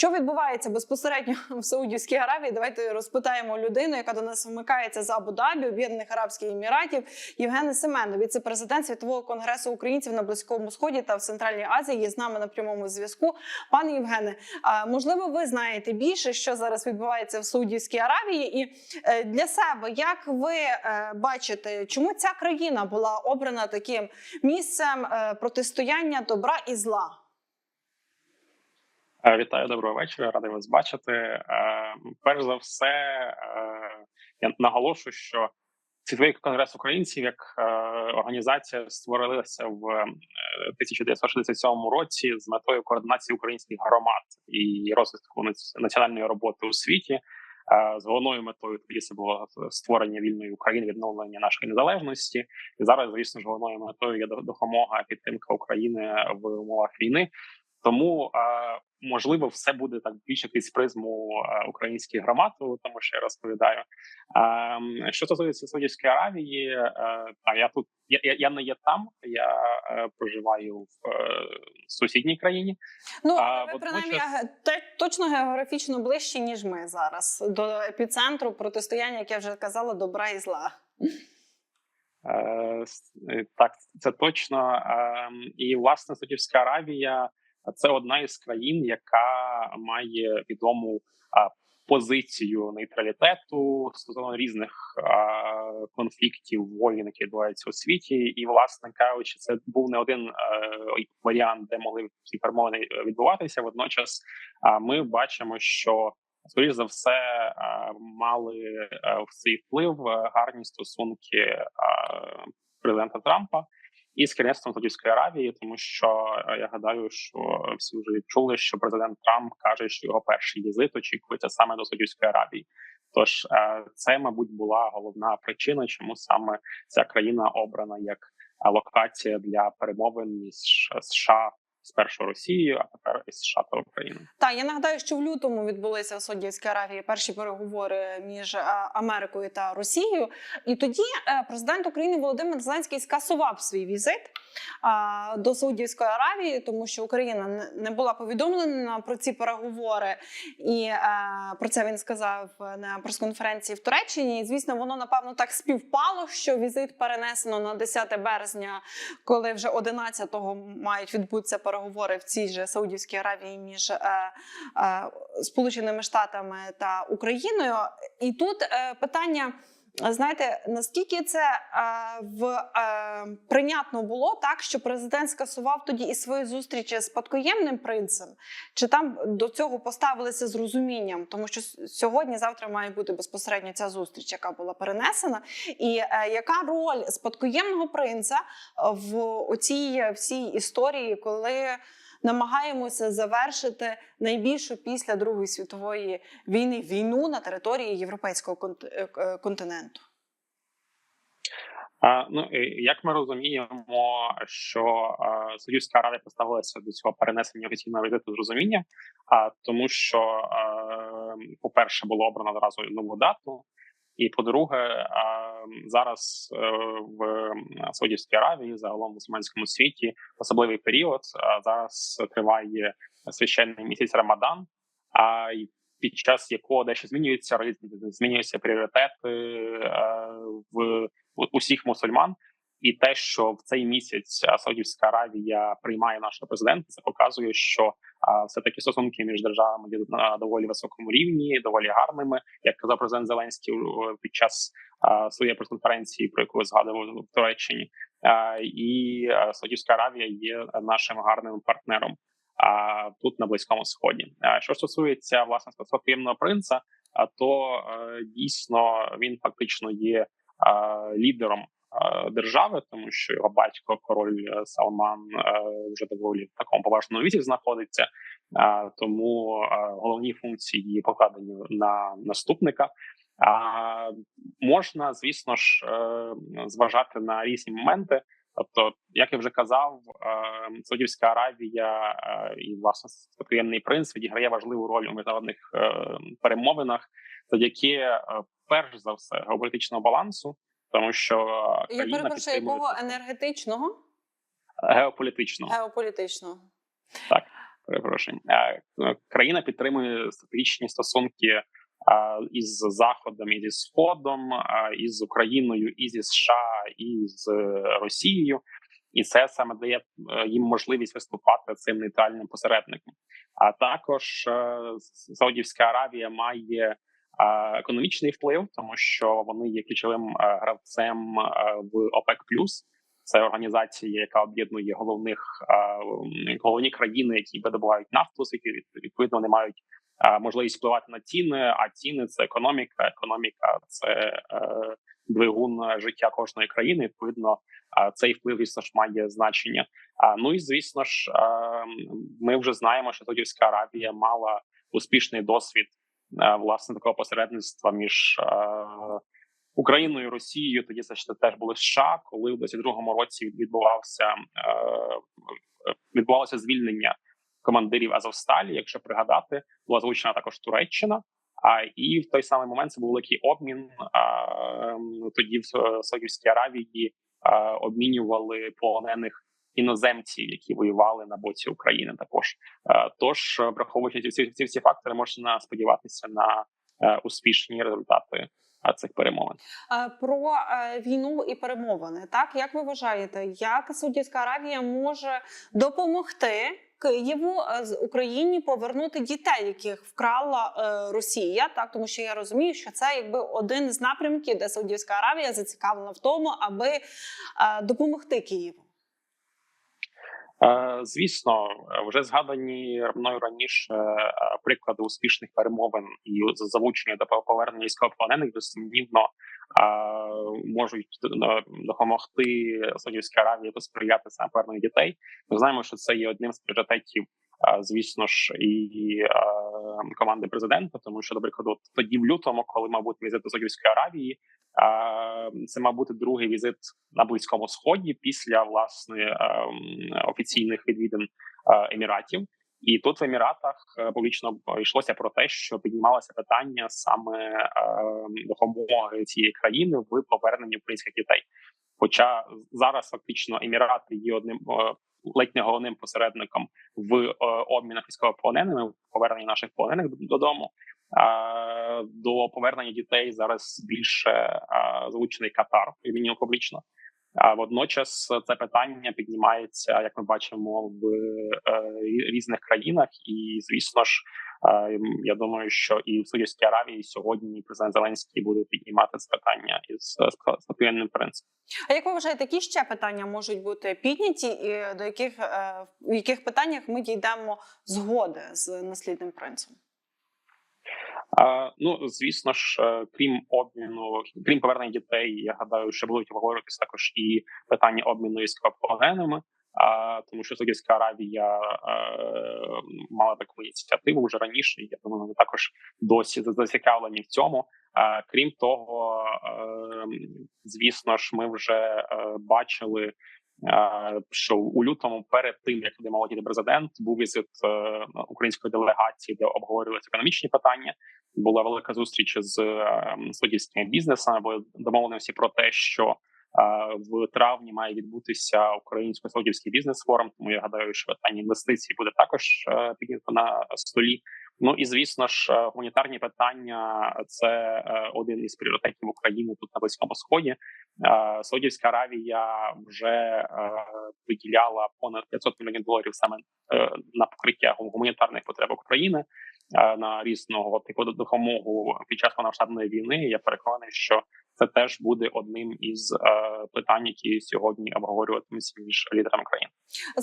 Що відбувається безпосередньо в Саудівській Аравії? Давайте розпитаємо людину, яка до нас вмикається з Абу-Дабі, Об'єднаних Арабських Еміратів. Євгене Семенов, віце-президент Світового конгресу українців на Близькому Сході та в Центральній Азії, є з нами на прямому зв'язку. Пане Євгене, можливо, ви знаєте більше, що зараз відбувається в Саудівській Аравії, і е, для себе як ви е, бачите, чому ця країна була обрана таким місцем е, протистояння добра і зла? Е, Вітаю, доброго вечора. Радий вас бачити. Е, Перш за все, е, я наголошую, що Світовий конгрес українців як організація створилася в е, 1967 році з метою координації українських громад і розвитку національної роботи у світі. З головною метою тоді це було створення вільної України, відновлення нашої незалежності. І зараз, звісно ж, головною метою є до- допомога підтримка України в умовах війни. Тому можливо, все буде так більше крізь призму е, українських громад, тому що я розповідаю. Е, що стосується Саудівської Аравії, е, та я тут я, я, я не є там, я е, проживаю в сусідній країні. Ну, А, ви принаймні те- точно географічно ближче, ніж ми зараз, до епіцентру протистояння, як я вже казала, добра і зла. Так, це точно. Е, І власне Саудівська Аравія це одна із країн, яка має відому позицію нейтралітету стосовно різних конфліктів воєн, які відбуваються у світі. І, власне кажучи, це був не один е, варіант, де могли ці перемовини відбуватися. Водночас, а, ми бачимо, що скоріш за все е, мали е, в цей вплив е, гарні стосунки е, президента Трампа із керівництвом Саудівської Аравії, тому що е, я гадаю, що всі вже відчули, що президент Трамп каже, що його перший візит очікується саме до Саудівської Аравії. Тож е, це, мабуть, була головна причина, чому саме ця країна обрана як е, локація для перемовин між США спершу Росією, а тепер із США та Україною. Так, я нагадаю, що в лютому відбулися в Саудівській Аравії перші переговори між е, Америкою та Росією. І тоді е, президент України Володимир Зеленський скасував свій візит до Саудівської Аравії, тому що Україна не- не була повідомлена про ці переговори, і е, про це він сказав на прес-конференції в Туреччині. І, звісно, воно напевно так співпало, що візит перенесено на 10 березня, коли вже 11-го мають відбутися переговори в цій же Саудівській Аравії між е, е, Сполученими Штатами та Україною. І тут е, питання. Знаєте, наскільки це е, в е, прийнятно було так, що президент скасував тоді і свої зустрічі з спадкоємним принцем? Чи там до цього поставилися з розумінням? Тому що сьогодні, завтра має бути безпосередньо ця зустріч, яка була перенесена. І е, яка роль спадкоємного принца е, в оцій всій історії, коли намагаємося завершити найбільшу після Другої світової війни війну на території європейського е, е, континенту? А, ну як ми розуміємо, що а, Саудівська Аравія поставилася до цього перенесення офіційного візиту з розумінням, а тому, що а, по-перше, було обрано одразу нову дату, і по-друге, зараз е, в Саудівській Аравії, загалом в мусульманському світі, особливий період. Зараз триває священний місяць Рамадан. А під час якого дещо змінюються ритми, змінюються пріоритети е, в усіх мусульман. І те, що в цей місяць Саудівська Аравія приймає нашого президента, це показує, що все таки стосунки між державами є на доволі високому рівні, доволі гарними, як казав президент Зеленський під час своєї прес-конференції, про яку ви згадували в Туреччині. І Саудівська Аравія є нашим гарним партнером. А тут на близькому сході. Що стосується власне спадкоємного принца, то е, дійсно він фактично є лідером держави, тому що його батько, король е, Салман, е, вже доволі в такому поважному віці знаходиться. Е, тому е, головні функції покладені на наступника. А можна, звісно ж, е, зважати на різні моменти. Тобто, як я вже казав, е, Саудівська Аравія е, і власне спадкоємний принц відіграє важливу роль у міжнародних е, перемовинах, завдяки е, перш за все геополітичного балансу, тому що Я перепрошую, якого енергетичного геополітичного геополітичного? Так. перепрошую. Е, е, Країна підтримує стратегічні стосунки е, із Заходом, і зі Сходом, е, із Україною, і зі США, і з Росією, і це саме дає е, їм можливість виступати цим нейтральним посередником. А також е, Саудівська Аравія має е, економічний вплив, тому що вони є ключовим е, гравцем е, в ОПЕК це організація, яка об'єднує головних е, головні країни, які видобувають нафту, які відповідно вони мають можливість впливати на ціни. А ціни це економіка. Економіка це двигун життя кожної країни. Відповідно, цей вплив звісно ж має значення. Ну і звісно ж, е, ми вже знаємо, що Саудівська Аравія мала успішний досвід власне такого посередництва між. е, Україною, Росією тоді це ще теж були США, коли в 22-му році відбувався е, відбувалося звільнення командирів Азовсталі. Якщо пригадати, була залучена також Туреччина. А і в той самий момент це був великий обмін. А, тоді в Саудівській Аравії а, обмінювали полонених іноземців, які воювали на боці України. Також А, тож, враховуючи ці всі ці всі фактори, можна сподіватися на е, успішні результати а, цих перемовин. Е, Про е, війну і перемовини. Так як ви вважаєте, як Саудівська Аравія може допомогти Києву е, з Україні повернути дітей, яких вкрала е, Росія? Так, тому що я розумію, що це якби один з напрямків, де Саудівська Аравія зацікавлена в тому, аби е, допомогти Києву. Е, Звісно, вже згадані мною раніше е, приклади успішних перемовин і залучення до повернення військовополонених безсумнівно е, можуть допомогти Саудівській Аравії посприяти саме поверненню дітей. Ми знаємо, що це є одним з пріоритетів, звісно ж, і команди президента, тому що, до прикладу, тоді в лютому, коли мав бути візит до Саудівської Аравії, це мав бути другий візит на близькому сході після власне е, офіційних відвідин е, еміратів. І тут в еміратах е, публічно йшлося про те, що піднімалося питання саме е, допомоги цієї країни в поверненні українських дітей. Хоча зараз фактично емірати є одним е, ледь не головним посередником в обмінах військовополоненими в поверненні наших полонених додому. До повернення дітей зараз більше залучений Катар він публічно. А водночас це питання піднімається, як ми бачимо, в е, різних країнах, і звісно ж, е, я думаю, що і в Саудівській Аравії сьогодні президент Зеленський буде піднімати це питання із спокійним принципом. А як ви вважаєте, які ще питання можуть бути підняті, і до яких е, в яких питаннях ми дійдемо згоди з наслідним принцем? А, ну звісно ж, е, крім обміну, крім повернення дітей, я гадаю, що будуть обговорюватися також і питання обміну військовополоненими. А тому, що Саудівська Аравія е, мала таку ініціативу вже раніше. Я думаю, вони також досі зацікавлені в цьому. А крім того, е, звісно ж, ми вже бачили. Що у лютому, перед тим як туди летіти президент, був візит української делегації, де обговорювалися економічні питання. Була велика зустріч з е, суддівськими бізнесами. Бо домовленості про те, що в травні має відбутися українсько-саудівський бізнес-форум. Тому я гадаю, що питання інвестицій буде також е, піднято на столі. Ну і звісно ж, е, гуманітарні питання це е, один із пріоритетів України тут на близькому сході. Саудівська Аравія вже виділяла понад 500 мільйонів доларів саме на покриття гуманітарних потреб України на різного типу допомогу під час повномасштабної війни. Я переконаний, що це теж буде одним із питань, які сьогодні обговорюватимуться між лідерами країн.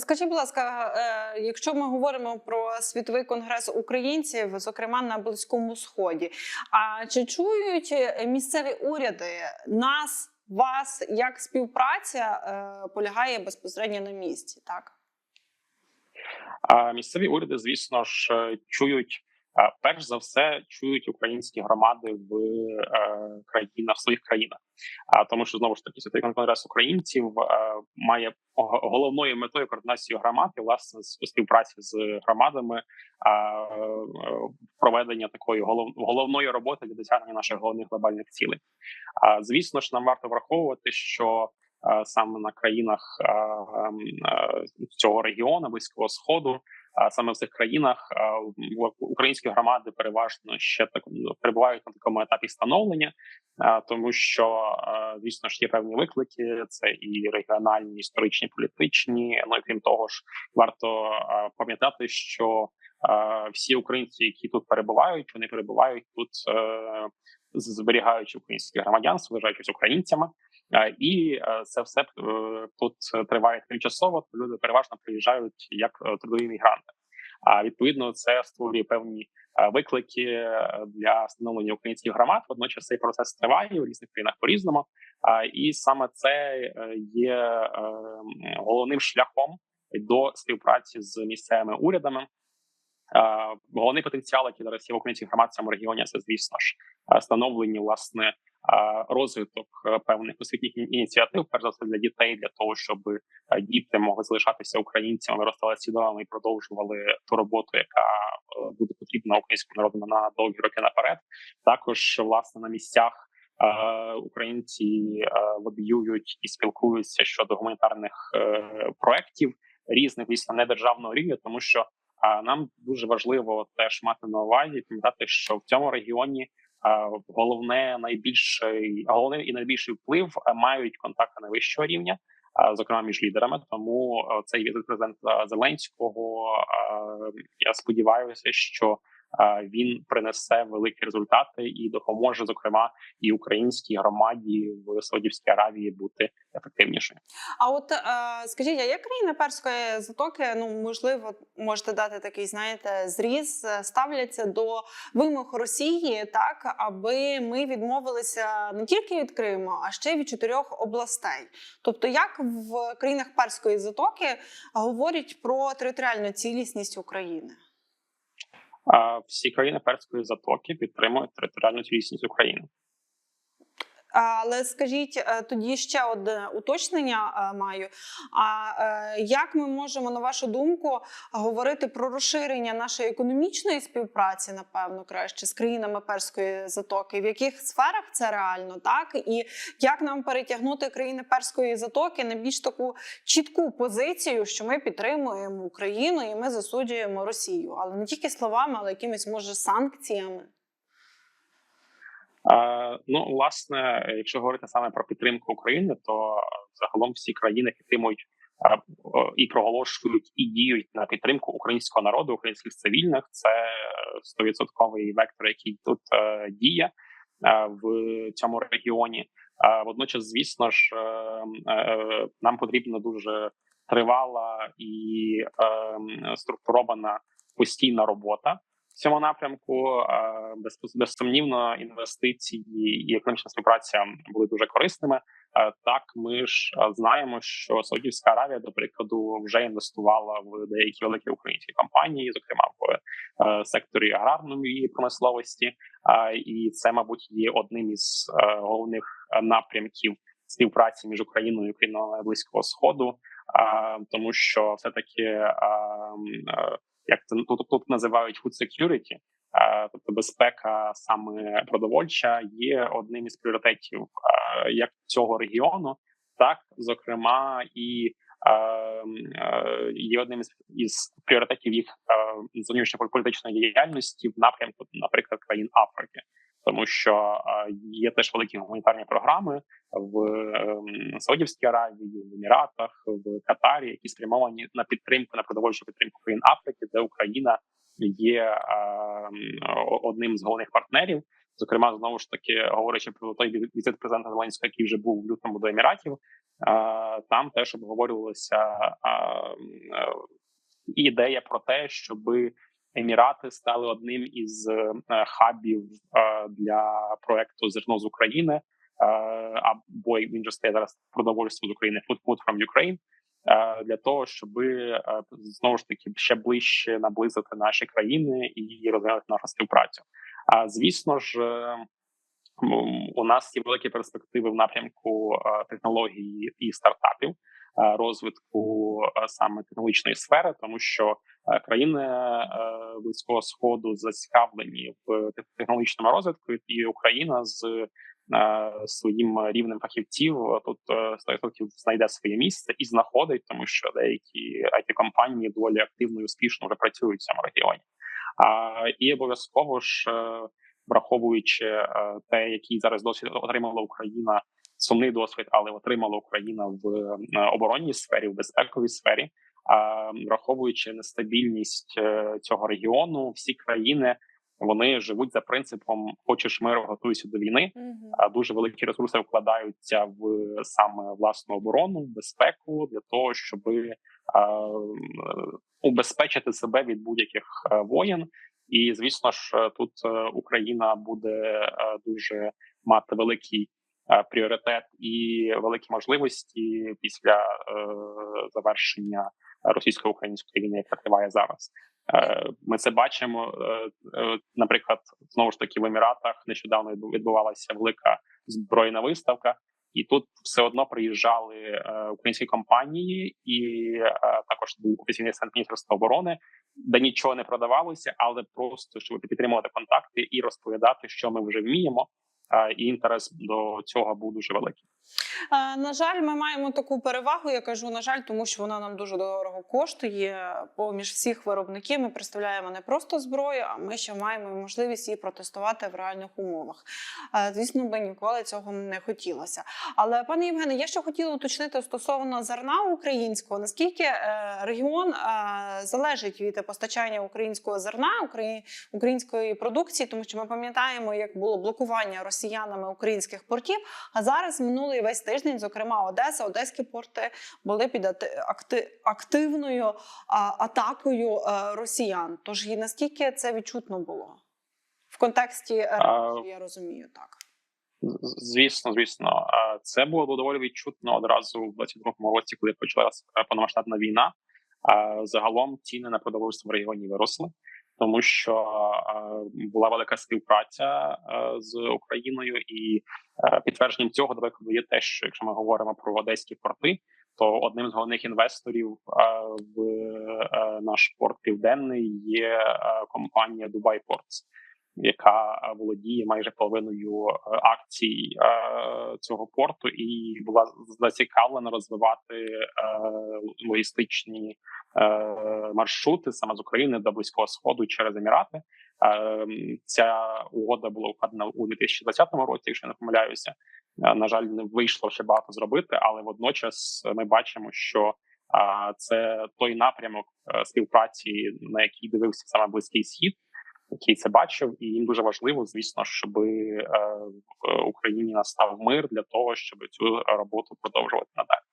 Скажіть, будь ласка, якщо ми говоримо про світовий конгрес українців, зокрема на близькому сході, а чи чують місцеві уряди нас? Вас як співпраця е, полягає безпосередньо на місці, так? А місцеві уряди, звісно ж, чують перш за все чують українські громади в е, країнах своїх країнах. А тому, що знову ж таки світовий конгрес українців е, має головною метою координацію громад і власне у співпраці з громадами проведення такої голов, головної роботи для досягнення наших головних глобальних цілей. Звісно ж, нам варто враховувати, що саме на країнах цього регіону близького сходу саме в цих країнах в- українські громади переважно ще так ну, перебувають на такому етапі становлення, тому що звісно ж є певні виклики. Це і регіональні, історичні, політичні. Ну і крім того ж, варто пам'ятати, що всі українці, які тут перебувають, вони перебувають тут, е, зберігаючи українське громадянство, вважаючись українцями. Е, І е, це все е, тут триває тимчасово. то Люди переважно приїжджають як трудові мігранти. А відповідно, це створює певні виклики для встановлення українських громад. Водночас цей процес триває у різних країнах по різному. І саме це є головним шляхом до співпраці з місцевими урядами. Головний потенціал, який зараз є в українських громад в регіоні, це звісно ж становлення власне розвиток е, певних освітніх ініціатив, перш за все для дітей, для того, щоб е, діти могли залишатися українцями, виростали свідомими і продовжували ту роботу, яка е, буде потрібна українському народу на довгі роки наперед. Також власне на місцях. Українці лобіюють і спілкуються щодо гуманітарних проєктів різних, звісно, не державного рівня, тому що нам дуже важливо теж мати на увазі пам'ятати, що в цьому регіоні головне найбільший головний і найбільший вплив мають контакти найвищого рівня, зокрема між лідерами. Тому цей візит президента Зеленського. Я сподіваюся, що він принесе великі результати і допоможе, зокрема, і українській громаді в Саудівській Аравії бути ефективнішою. А от е, скажіть, а як країни перської затоки, ну можливо, можете дати такий, знаєте, зріз, е, ставляться до вимог Росії, так аби ми відмовилися не тільки від Криму, а ще й від чотирьох областей. Тобто, як в країнах перської затоки говорять про територіальну цілісність України? Всі країни перської затоки підтримують територіальну цілісність України. Але скажіть е, тоді ще одне уточнення е, маю. А е, як ми можемо, на вашу думку, говорити про розширення нашої економічної співпраці, напевно, краще з країнами перської затоки? В яких сферах це реально, так і як нам перетягнути країни перської затоки на більш таку чітку позицію, що ми підтримуємо Україну і ми засуджуємо Росію, але не тільки словами, але якимись може санкціями? Ну, власне, якщо говорити саме про підтримку України, то загалом всі країни підтримують і проголошують і діють на підтримку українського народу, українських цивільних. Це стовідсотковий вектор, який тут е, діє е, в цьому регіоні. Е, Водночас, звісно ж, е, нам потрібна дуже тривала і е, структурована постійна робота цьому напрямку. Безсумнівно, інвестиції і економічна співпраця були дуже корисними. Так, ми ж знаємо, що Саудівська Аравія, до прикладу, вже інвестувала в деякі великі українські компанії, зокрема в е, секторі аграрної промисловості. І це, мабуть, є одним із е, головних напрямків співпраці між Україною і країнами Близького Сходу, тому що все таки як це ну, тут називають food security, тобто безпека саме продовольча, є одним із пріоритетів як цього регіону, так зокрема і є одним із, пріоритетів їх зовнішньополітичної діяльності в напрямку, наприклад, країн Африки. Тому що е, є теж великі гуманітарні програми в е, Саудівській Аравії, в Еміратах, в Катарі, які спрямовані на підтримку на продовольчу підтримку країн Африки, де Україна є е, одним з головних партнерів. Зокрема, знову ж таки говорячи про той візит президента Зеленського, який вже був в лютому до Еміратів, е, там теж обговорювалася е, е, ідея про те, щоби Емірати стали одним із е, хабів е, для проекту зерно з України е, або він же стає зараз продовольство з України Food Food from Ukraine, для того, щоб знову ж таки ще ближче наблизити наші країни і розвивати нашу співпрацю. А звісно ж, у нас є великі перспективи в напрямку технологій і стартапів. Е, Розвитку е, саме технологічної сфери, тому що е, країни близького сходу зацікавлені в тех- технологічному розвитку, і Україна з своїм рівнем фахівців тут е, 100% знайде своє місце і знаходить, тому що деякі it компанії доволі активно і успішно вже працюють в цьому регіоні. І обов'язково ж враховуючи те, який зараз досвід отримала Україна, сумний досвід, але отримала Україна в е, оборонній сфері, в безпековій сфері. А враховуючи нестабільність е, цього регіону, всі країни вони живуть за принципом хочеш миру, готуйся до війни. А дуже великі ресурси вкладаються в саме власну оборону, безпеку для того, щоб убезпечити себе від будь-яких е, воєн. І звісно ж, е, тут е, Україна буде дуже мати великий пріоритет і великі можливості після завершення російсько-української війни, яка триває зараз. Ми це бачимо. Наприклад, знову ж таки в Еміратах нещодавно відбувалася велика збройна виставка, і тут все одно приїжджали українські компанії, і також був офіційний центр міністерства оборони, де нічого не продавалося, але просто щоб підтримувати контакти і розповідати, що ми вже вміємо. І інтерес до цього був дуже великий. На жаль, ми маємо таку перевагу. Я кажу, на жаль, тому що вона нам дуже дорого коштує. Поміж всіх виробників ми представляємо не просто зброю, а ми ще маємо можливість її протестувати в реальних умовах. Звісно, би ніколи цього не хотілося. Але пане Євгене, я ще хотіла уточнити стосовно зерна українського. Наскільки е, регіон е, залежить від постачання українського зерна, української продукції, тому що ми пам'ятаємо, як було блокування росіянами українських портів. А зараз минулий весь тиждень, зокрема Одеса, Одеські порти були під активною атакою е, росіян. Тож і наскільки це відчутно було в контексті РФ, я розумію так. Звісно, звісно, це було доволі відчутно одразу в 22-му році, коли почалася повномасштабна війна. Загалом ціни на продовольство в регіоні виросли тому що була велика співпраця з Україною, і підтвердженням цього прикладу є те, що якщо ми говоримо про одеські порти, то одним з головних інвесторів в наш порт південний є компанія Dubai Ports, яка володіє майже половиною акцій цього порту, і була зацікавлена розвивати логістичні маршрути саме з України до близького сходу через Емірати. Ця угода була укладена у 2020 році. Якщо я не помиляюся, на жаль, не вийшло ще багато зробити, але водночас ми бачимо, що це той напрямок співпраці, на який дивився саме близький схід який це бачив, і їм дуже важливо, звісно, щоб в Україні настав мир для того, щоб цю роботу продовжувати надалі.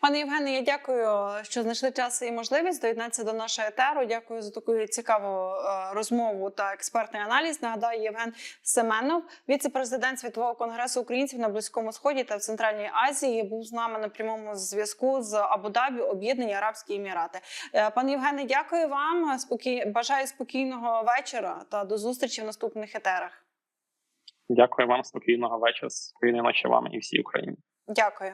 Пане Євгене, я дякую, що знайшли час і можливість доєднатися до нашого етеру. Дякую за таку цікаву розмову та експертний аналіз. Нагадаю, Євген Семенов, віце-президент Світового конгресу українців на близькому сході та в Центральній Азії, був з нами на прямому зв'язку з Абу-Дабі, Об'єднані Арабські Емірати. Е, пане Євгене, дякую вам. Спокій... Бажаю спокійного вечора та до зустрічі в наступних етерах. Дякую вам, спокійного вечора, спокійної ночі вам і всій Україні. Дякую.